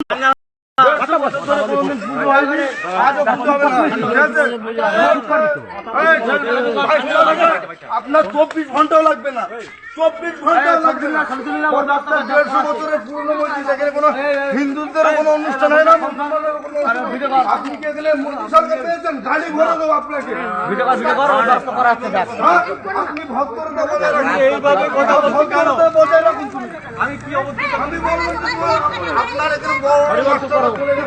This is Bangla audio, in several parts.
দেড়শো বছর আপনার চব্বিশ ঘন্টাও লাগবে না। চব্বিশ ঘন্টাও লাগবে না। দেড়শো বছরের পুরনো মসজিদ, এখানে কোনো হিন্দুদের কোনো অনুষ্ঠান হয় না? গাড়ি ভরে দেবো আপনাকে। হ্যাঁ? আমি কি অবস্থা? আমি তুমি আপনার এখানে আমি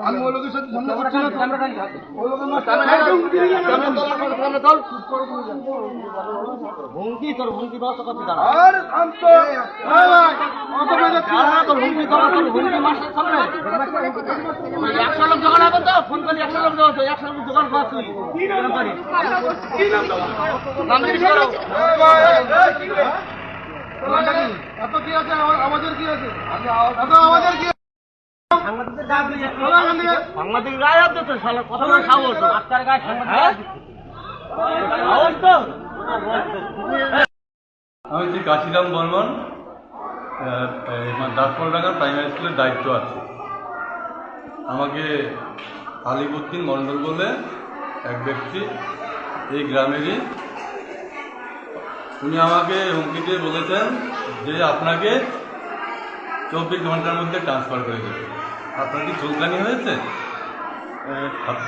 আমি ওই লোকের সাথে ঝামেলা করছি। না ওই লোকের। আরে? একশো লোক জোগাড় হবে তো? ফোন করলে একশো লোক জোগাড় একশো লোক জোগাড় কর তুই। নাম? করো কি? এত কি আছে? আমাদের কি আছে? আমাদের কি আছে? চলো এখান থেকে। সাংবাদিক গায়ে হাত দিতে শালা কত বড় সাহস? আজকার গায়ে সাংবাদিক সাহস তো? আমি হচ্ছি কাশিরাম বর্মন। দাসপলডাঙ্গা প্রাইমারি স্কুলের দায়িত্ব আছে। আমাকে আলিবুদ্দিন মণ্ডল বলে এক ব্যক্তি এই গ্রামেরই। উনি আমাকে হুমকি দিয়ে বলেছেন যে আপনাকে চব্বিশ ঘণ্টার মধ্যে ট্রান্সফার করে দেবে আপনার কি চুলকানি হয়েছে?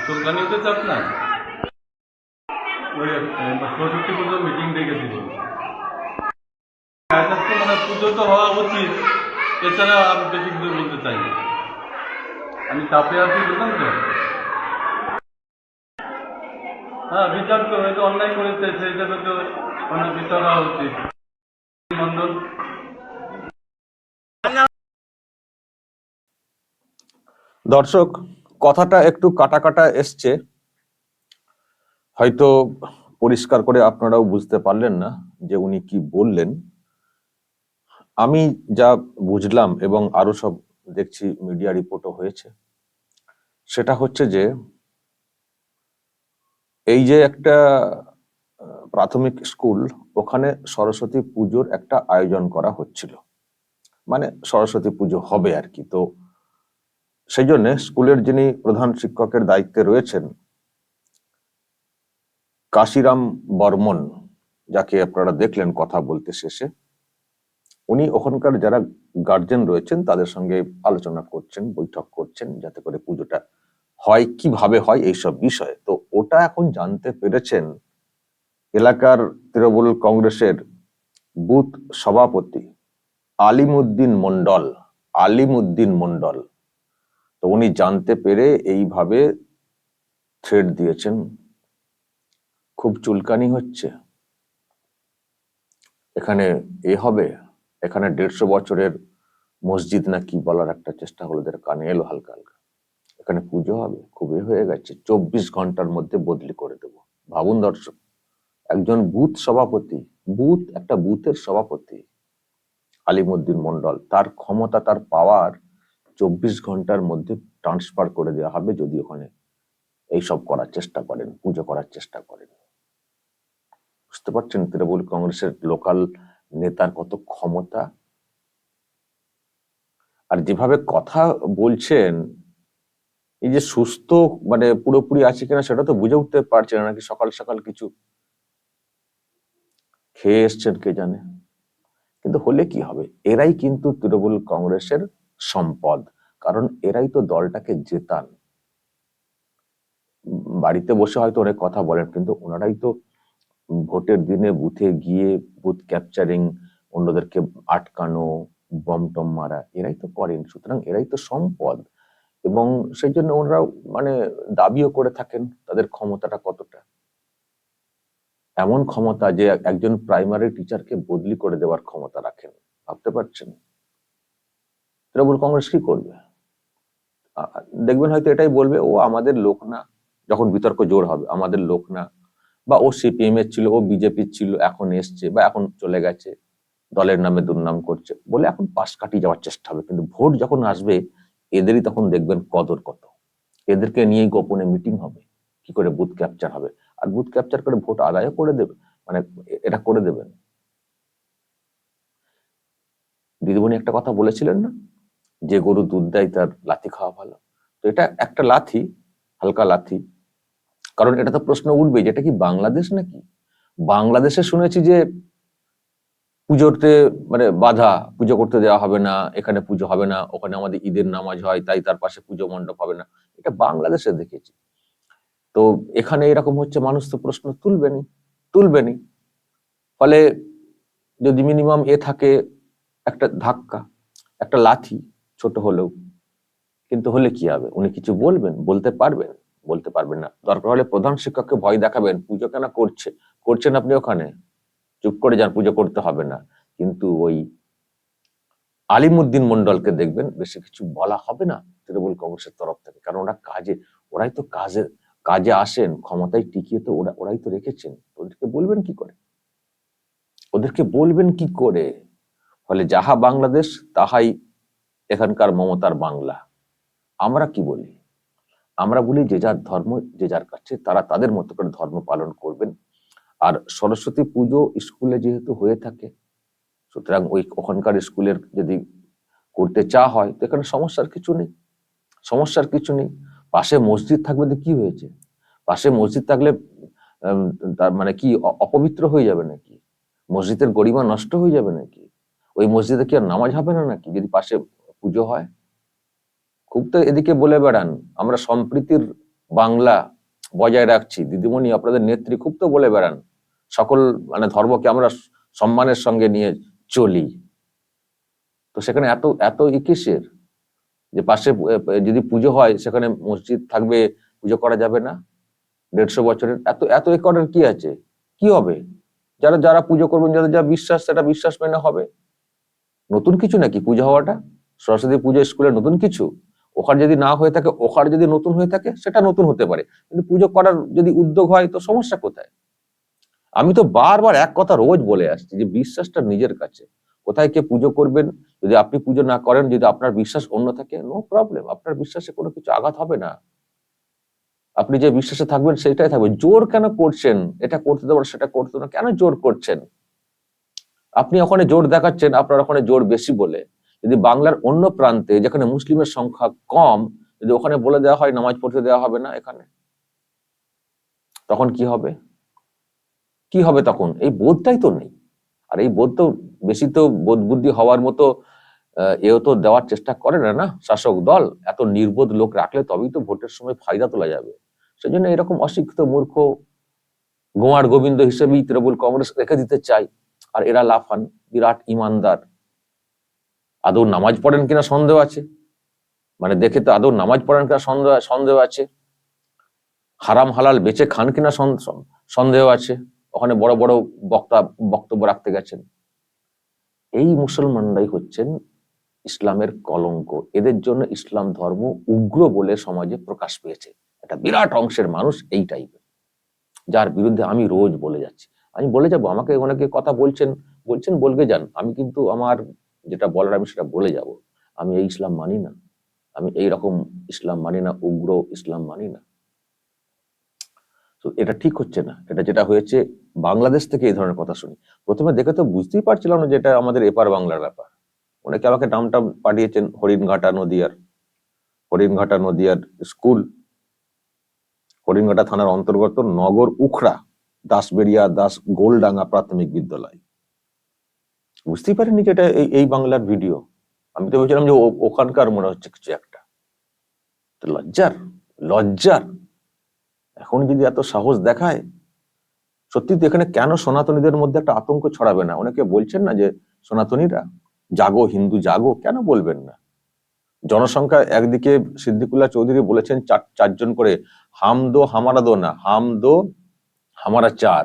চুলকানি হয়েছে আপনার? ওই সরস্বতী পুজো মিটিং ডেকেছিল আচ্ছা, মানে পুজো তো হওয়া উচিত। এছাড়া আমি বেশি কিছু বলতে চাই আমি চাপে আছি বুঝলাম তো? হ্যাঁ বিচার তো হয়তো অন্যায় করেছে সেই হিসাবে তো অনেক বিচার হওয়া উচিত। মন্ডল দর্শক, কথাটা একটু কাটা কাটা এসছে। হয়তো পরিষ্কার করে আপনারাও বুঝতে পারলেন না যে উনি কি বললেন। আমি যা বুঝলাম এবং আরও সব দেখছি মিডিয়া রিপোর্টও হয়েছে, সেটা হচ্ছে যে এই যে একটা প্রাথমিক স্কুল, ওখানে সরস্বতী পুজোর একটা আয়োজন করা হচ্ছিল। মানে সরস্বতী পুজো হবে আর কি, তো সেই জন্য স্কুলের যিনি প্রধান শিক্ষকের দায়িত্বে রয়েছেন, কাশিরাম বর্মন, যাকে আপনারা দেখলেন কথা বলতে শেষে, উনি ওখানকার যারা গার্জেন রয়েছেন, তাদের সঙ্গে আলোচনা করছেন, বৈঠক করছেন, যাতে করে পুজোটা হয়, কীভাবে হয়, এইসব বিষয়ে। তো ওটা এখন জানতে পেরেছেন এলাকার তৃণমূল কংগ্রেসের বুথ সভাপতি আলিমুদ্দিন মন্ডল আলিমুদ্দিন মন্ডল তো উনি জানতে পেরে এইভাবে থ্রেড দিয়েছেন। খুব চুলকানি হচ্ছে। এখানে এ হবে? এখানে দেড়শো বছরের মসজিদ না কি বলার একটা চেষ্টা হলো এদের কানে এলো হালকা হালকা। এখানে পুজো হবে খুবই হয়ে গেছে। চব্বিশ ঘণ্টার মধ্যে বদলি করে দেব। ভাবুন দর্শক, একজন বুথ সভাপতি, বুথ, একটা বুথের সভাপতি, আলিমুদ্দিন মন্ডল তার ক্ষমতা, তার পাওয়ার চব্বিশ ঘণ্টার মধ্যে ট্রান্সফার করে দেওয়া হবে যদি ওখানে এইসব করার চেষ্টা করেন, পুজো করার চেষ্টা করেন। বুঝতে পারছেন তৃণমূল কংগ্রেসের লোকাল নেতার কত ক্ষমতা? আর যেভাবে কথা বলছেন, এই যে সুস্থ মানে পুরোপুরি আছে কিনা সেটা তো বুঝে উঠতে পারছে নাকি সকাল সকাল কিছু খেয়ে এসছেন কে জানে? কিন্তু হলে কি হবে? এরাই কিন্তু তৃণমূল কংগ্রেসের সম্পদ। কারণ এরাই তো দলটাকে জেতান। বাড়িতে বসে হয়তো অনেক কথা বলেন, কিন্তু ওনারাই তো ভোটের দিনে বুথে গিয়ে বুথ ক্যাপচারিং, অন্যদেরকে আটকানো, বম টম মারা, এরাই তো করেন। সুতরাং এরাই তো সম্পদ। এবং সেই জন্য ওনারা মানে দাবিও করে থাকেন তাদের ক্ষমতাটা কতটা। এমন ক্ষমতা যে একজন প্রাইমারি টিচারকে বদলি করে দেওয়ার ক্ষমতা রাখেন। ভাবতে পারছেন? তৃণমূল কংগ্রেস কি করবে? দেখবেন হয়তো এটাই বলবে, ও আমাদের লোক না। যখন বিতর্ক জোর হবে, আমাদের লোক না। বা, ও সিপিএম এর ছিল, ও বিজেপির ছিল, এখন এসছে বা, এখন চলে গেছে, দলের নামে দুর্নাম করছে। বলে এখন পাশ কাটিয়ে যাওয়ার চেষ্টা হবে। কিন্তু ভোট যখন আসবে, এদেরই তখন দেখবেন কদর কত। এদেরকে নিয়েই গোপনে মিটিং হবে, কি করে বুথ ক্যাপচার হবে। আর বুথ ক্যাপচার করে ভোট আদায়ও করে দেবে মানে এটা করে দেবেন। দিদিমণি একটা কথা বলেছিলেন না? যে গরু দুধ দেয় তার লাথি খাওয়া ভালো। তো এটা একটা লাথি, হালকা লাথি। কারণ এটা তো প্রশ্ন উঠবে যে এটা কি বাংলাদেশ নাকি? বাংলাদেশে শুনেছি যে পুজোতে মানে বাধা, পুজো করতে দেওয়া হবে না, এখানে পুজো হবে না, ওখানে আমাদের ঈদের নামাজ হয়, তাই তার পাশে পুজো মণ্ডপ হবে না। এটা বাংলাদেশে দেখেছি। তো এখানে এরকম হচ্ছে, মানুষ তো প্রশ্ন তুলবেনি তুলবেনি ফলে যদি মিনিমাম এ থাকে একটা ধাক্কা, একটা লাথি ছোট হলেও। কিন্তু হলে কি হবে? উনি কিছু বলবেন, বলতে পারবেন বলতে পারবেন না। দরকার হলে প্রধান শিক্ষককে ভয় দেখাবেন, পুজো কেন করছে? করছেন আপনি ওখানে? চুপ করে যান, পুজো করতে হবে না। কিন্তু ওই আলিমুদ্দিন মন্ডলকে দেখবেন, বেশি কিছু বলা হবে না তৃণমূল কংগ্রেসের তরফ থেকে। কারণ ওরা কাজে, ওরাই তো কাজে কাজে আসেন, ক্ষমতায় টিকিয়ে তো ওরা, ওরাই তো রেখেছেন। ওদেরকে বলবেন কি করে? ওদেরকে বলবেন কি করে? ফলে যাহা বাংলাদেশ, তাহাই এখানকার মমতার বাংলা। আমরা কি বলি? আমরা বলি যে যার ধর্ম, যে যার কাছে তারা তাদের মতো করে ধর্ম পালন করবেন। আর সরস্বতী পুজো স্কুলে যেহেতু হয়ে থাকে, সুতরাং ওই ওখানকার স্কুলের যদি করতে চা হয়, তো এখানে সমস্যার কিছু নেই। সমস্যার কিছু নেই। পাশে মসজিদ থাকবে তো কি হয়েছে? পাশে মসজিদ থাকলে তার মানে কি অপবিত্র হয়ে যাবে নাকি? মসজিদের গরিমা নষ্ট হয়ে যাবে নাকি? ওই মসজিদে কি আর নামাজ হবে না নাকি? যদি পাশে পুজো হয়। খুব তো এদিকে বলে বেড়ান, আমরা সম্প্রীতির বাংলা বজায় রাখছি। দিদিমণি আপনাদের নেত্রী খুব তো বলে বেড়ান, সকল মানে ধর্মকে আমরা সম্মানের সঙ্গে নিয়ে চলি। তো সেখানে এত এত ইকিসের যে পাশে যদি পুজো হয়, সেখানে মসজিদ থাকবে, পুজো করা যাবে না? দেড়শো বছরের, এত এত এ করার কি আছে? কি হবে? যারা যারা পুজো করবেন, যাদের যা বিশ্বাস, সেটা বিশ্বাস মেনে হবে। নতুন কিছু নাকি পুজো হওয়াটা? সরস্বতী পুজো স্কুলে নতুন কিছু, ওখানে যদি না হয়ে থাকে, ওখানে যদি নতুন হয়ে থাকে, সেটা নতুন হতে পারে। কিন্তু পুজো করার যদি উদ্যোগ হয়, তো সমস্যা কোথায়? আমি তো বারবার এক কথা রোজ বলে আসছি যে, বিশ্বাসটা নিজের কাছে। কোথায় কে পুজো করবেন? যদি আপনি পুজো না করেন, যদি আপনার বিশ্বাস অন্য থাকে নো প্রবলেম আপনার বিশ্বাসে কোনো কিছু আঘাত হবে না। আপনি যে বিশ্বাসে থাকবেন, সেটাই থাকবে। জোর কেন করছেন? এটা করতে দেবো সেটা করতে না। কেন জোর করছেন? আপনি ওখানে জোর দেখাচ্ছেন, আপনার ওখানে জোর বেশি বলে। যদি বাংলার অন্য প্রান্তে, যেখানে মুসলিমের সংখ্যা কম, যদি ওখানে বলে দেওয়া হয়, নামাজ পড়তে দেওয়া হবে না এখানে? তখন কি হবে? কি হবে তখন? এই বোধটাই তো নেই। আর এই বোধ তো বেশি তো বোধ বুদ্ধি হওয়ার মতো এও তো দেওয়ার চেষ্টা করে না না? শাসক দল এত নির্বোধ লোক রাখলে তবেই তো ভোটের সময় ফায়দা তোলা যাবে। সেই জন্য এরকম অশিক্ষিত, মূর্খ গোয়ার গোবিন্দ হিসেবেই তৃণমূল কংগ্রেস রেখে দিতে চাই আর এরা লাফান, বিরাট ইমানদার। আদৌ নামাজ পড়েন কিনা সন্দেহ আছে? মানে দেখে তো আদৌ নামাজ পড়েন কিনা সন্দেহ সন্দেহ আছে। হারাম হালাল বেচে খান কিনা সন- সন- সন্দেহ আছে। ওখানে বড় বড় বক্তা, বক্তব্য রাখতে গেছেন। এই মুসলমানরাই হচ্ছেন ইসলামের কলঙ্ক। এদের জন্য ইসলাম ধর্ম উগ্র বলে সমাজে প্রকাশ পেয়েছে। একটা বিরাট অংশের মানুষ এই টাইপের যার বিরুদ্ধে আমি রোজ বলে যাচ্ছি। আমি বলে যাব, আমাকে অনেকে কথা বলছেন বলছেন, বলবে যান। আমি কিন্তু আমার যেটা বলার আমি সেটা বলে যাব। আমি এই ইসলাম মানি না। আমি এই রকম ইসলাম মানি না, উগ্র ইসলাম মানি না। তো এটা ঠিক হচ্ছে না। এটা যেটা হয়েছে, বাংলাদেশ থেকে এই ধরনের কথা শুনি। প্রথমে দেখে তো বুঝতেই পারছিলাম না যেটা আমাদের এপার বাংলার ব্যাপার। অনেকে আমাকে নামটা পাঠিয়েছেন, হরিণঘাটা নদিয়ার। হরিণঘাটা নদিয়ার স্কুল। হরিণঘাটা থানার অন্তর্গত নগর উখড়া দাসবেরিয়া দাস গোলডাঙ্গা প্রাথমিক বিদ্যালয়। বুঝতেই পারিনি যে এটা এই- বাংলার ভিডিও আমি তো ভেবেছিলাম যে ওখানকার মনে হচ্ছে কিছু একটা। তো লজ্জার লজ্জার। এখন যদি এত সাহস দেখায়, সত্যি তো এখানে কেন সনাতনীদের মধ্যে একটা আতঙ্ক ছড়াবে না? অনেকে বলছেন না যে সনাতনীরা, জাগো, হিন্দু জাগো, কেন বলবেন না? জনসংখ্যা একদিকে সিদ্দিকুল্লাহ চৌধুরী বলেছেন চার, চারজন করে হামদো হামারা দো না হামদো হামারা চার।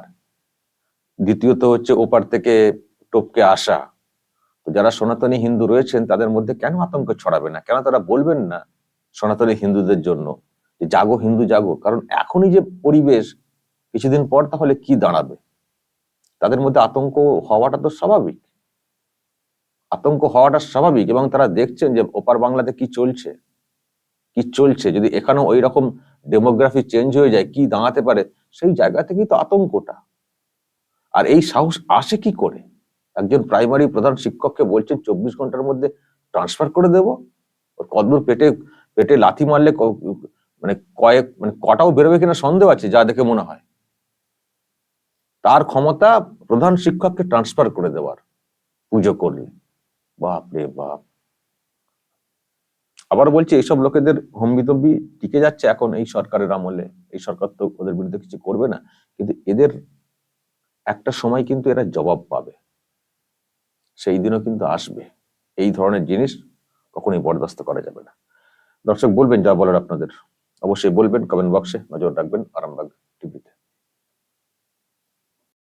দ্বিতীয়ত হচ্ছে ওপার থেকে টপকে আসা। তো যারা সনাতনী হিন্দু রয়েছেন, তাদের মধ্যে কেন আতঙ্ক ছড়াবে না? কেন তারা বলবেন না সনাতনী হিন্দুদের জন্য যে, জাগো হিন্দু, জাগো কারণ এখনই যে পরিবেশ, কিছুদিন পর তাহলে কি দাঁড়াবে? তাদের মধ্যে আতঙ্ক হওয়াটা তো স্বাভাবিক। আতঙ্ক হওয়াটা স্বাভাবিক এবং তারা দেখছেন যে, ওপার বাংলাতে কি চলছে? কি চলছে? যদি এখানেও ওই রকম ডেমোগ্রাফি চেঞ্জ হয়ে যায়, কি দাঁড়াতে পারে? সেই জায়গা থেকেই তো আতঙ্কটা। আর এই সাহস আসে কি করে? একজন প্রাইমারি প্রধান শিক্ষককে বলছেন, চব্বিশ ঘণ্টার মধ্যে ট্রান্সফার করে দেব? কদমুর পেটে পেটে লাথি মারলে মানে কয়েক মানে কটাও বেরোবে কিনা সন্দেহ আছে, যা দেখে মনে হয়। তার ক্ষমতা প্রধান শিক্ষককে ট্রান্সফার করে দেওয়ার পুজো করলে। বাপ রে বাপ। আবার বলছি এইসব লোকেদের হম্বিতম্বি টিকে যাচ্ছে এখন এই সরকারের আমলে। এই সরকার তো ওদের বিরুদ্ধে কিছু করবে না। কিন্তু এদের একটা সময় কিন্তু এরা জবাব পাবে। সেই দিনও কিন্তু আসবে। এই ধরনের জিনিস কখনোই বরদাস্ত করা যাবে না। দর্শক, বলবেন যা বলার আপনাদের। অবশ্যই বলবেন কমেন্ট বক্সে নজর রাখবেন, আরামবাগ